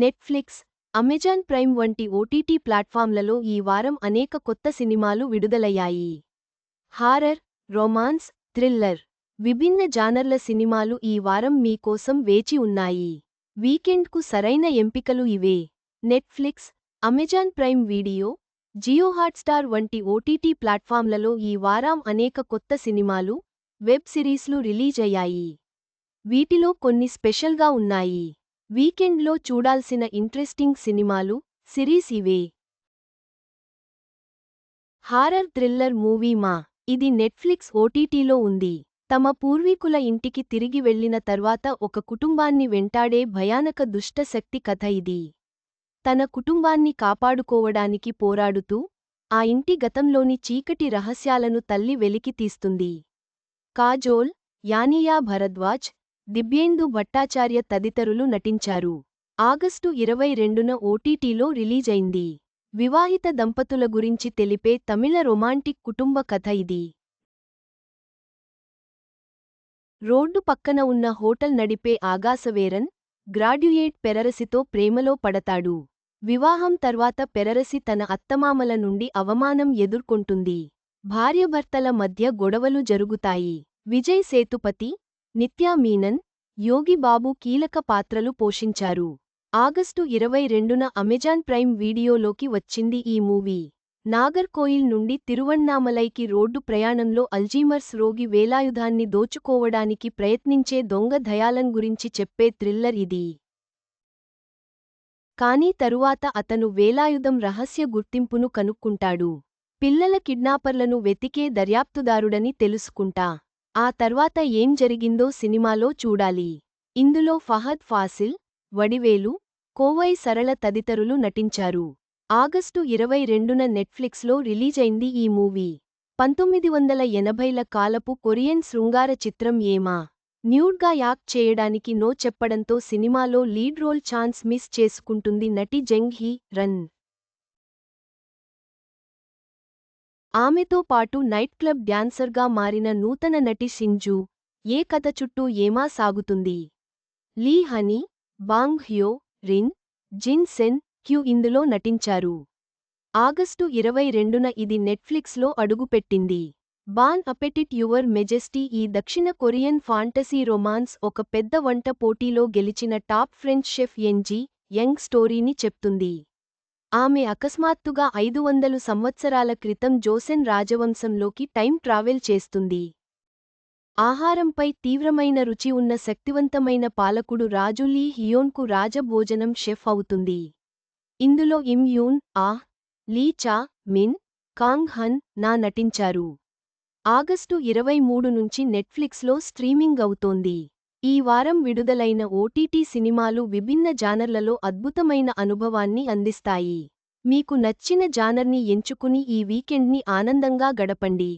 Netflix Amazon Prime వంటి OTT ప్లాట్ఫామ్లలో ఈ వారం అనేక కొత్త సినిమాలు విడుదలయ్యాయి. హారర్ రొమాన్స్ థ్రిల్లర్ విభిన్న జానర్ల సినిమాలు ఈ వారం మీకోసం వేచి ఉన్నాయి. వీకెండ్కు సరైన ఎంపికలు ఇవే. Netflix Amazon Prime video Jio Hotstar వంటి ఓటీటీ ప్లాట్ఫామ్లలో ఈ వారం అనేక కొత్త సినిమాలు వెబ్ సిరీస్లు రిలీజ్ అయ్యాయి వీటిలో కొన్ని స్పెషల్గా ఉన్నాయి. వీకెండ్లో చూడాల్సిన ఇంట్రెస్టింగ్ సినిమాలు సిరీస్ ఇవే. హారర్ థ్రిల్లర్ మూవీ మా. ఇది నెట్ఫ్లిక్స్ ఓటీటీలో ఉంది. తమ పూర్వీకుల ఇంటికి తిరిగి వెళ్ళిన తర్వాత ఒక కుటుంబాన్ని వెంటాడే భయానక దుష్టశక్తి కథ ఇది. తన కుటుంబాన్ని కాపాడుకోవడానికి పోరాడుతూ ఆ ఇంటి గతంలోని చీకటి రహస్యాలను తల్లి వెలికి తీస్తుంది కాజోల్ యానియా భరద్వాజ్ దివ్యేందు భట్టాచార్య తదితరులు నటించారు. ఆగస్టు ఇరవై రెండున ఓటీటీలో రిలీజైంది. వివాహిత దంపతుల గురించి తెలిపే తమిళ రొమాంటిక్ కుటుంబ కథ ఇది. రోడ్డు పక్కన ఉన్న హోటల్ నడిపే ఆగాసవేరన్ గ్రాడ్యుయేట్ పెరరసితో ప్రేమలో పడతాడు. వివాహం తర్వాత పెరరసి తన అత్తమామల నుండి అవమానం ఎదుర్కొంటుంది. భార్యభర్తల మధ్య గొడవలు జరుగుతాయి. విజయ్ సేతుపతి నిత్యా మీనన్ యోగిబాబు కీలక పాత్రలు పోషించారు. ఆగస్టు ఇరవై రెండున అమెజాన్ ప్రైమ్ వీడియోలోకి వచ్చింది ఈ మూవీ. నాగర్కోయిల్ నుండి తిరువణ్ణామలైకి రోడ్డు ప్రయాణంలో అల్జీమర్స్ రోగి వేలాయుధాన్ని దోచుకోవడానికి ప్రయత్నించే దొంగ దయాలన్ గురించి చెప్పే థ్రిల్లర్ ఇది. కానీ తరువాత అతను వేలాయుధం రహస్య గుర్తింపును కనుక్కుంటాడు. పిల్లల కిడ్నాపర్లను వెతికే దర్యాప్తుదారుడని తెలుసుకుంటా. ఆ తర్వాత ఏం జరిగిందో సినిమాలో చూడాలి. ఇందులో ఫహద్ ఫాసిల్ వడివేలు కోవై సరళ తదితరులు నటించారు. ఆగస్టు ఇరవై రెండున నెట్ఫ్లిక్స్లో రిలీజైంది ఈ మూవీ. పంతొమ్మిది వందల ఎనభైల కాలపు కొరియన్ శృంగార చిత్రం ఏమా? న్యూడ్గా యాక్ట్ చేయడానికి నో చెప్పడంతో సినిమాలో లీడ్ రోల్ ఛాన్స్ మిస్ చేసుకుంటుంది నటి జంగ్ హీ రన్. ఆమెతో పాటు నైట్ క్లబ్ డ్యాన్సర్గా మారిన నూతన నటి షింజు ఏ కథ చుట్టూ ఏమా సాగుతుంది? Lee Honey Bang Hyorin Jin Seonkyu ఇందులో నటించారు. ఆగస్టు ఇరవై రెండున ఇది నెట్ఫ్లిక్స్లో అడుగుపెట్టింది. బాన్ అపెటిట్ యువర్ మెజెస్టీ ఈ దక్షిణ కొరియన్ ఫాంటసీ రొమాన్స్ ఒక పెద్ద వంట పోటీలో గెలిచిన టాప్ ఫ్రెంచ్ షెఫ్ ఎన్జీ యంగ్ స్టోరీని చెప్తుంది. ఆమె అకస్మాత్తుగా ఐదు వందలు సంవత్సరాల క్రితం జోసెన్ రాజవంశంలోకి టైం ట్రావెల్ చేస్తుంది. ఆహారంపై తీవ్రమైన రుచి ఉన్న శక్తివంతమైన పాలకుడు రాజు లీ హియోన్కు రాజభోజనం షెఫ్ అవుతుంది. ఇందులో ఇమ్ యూన్ ఆ లీ చా మిన్ కాంగ్ హన్ నా నటించారు. ఆగస్టు ఇరవై మూడు నుంచి నెట్ఫ్లిక్స్లో స్ట్రీమింగ్ అవుతోంది. ఈ వారం విడుదలైన ఓటీటీ సినిమాలు విభిన్న జానర్లలో అద్భుతమైన అనుభవాన్ని అందిస్తాయి. మీకు నచ్చిన జానర్ని ఎంచుకుని ఈ వీకెండ్ని ఆనందంగా గడపండి.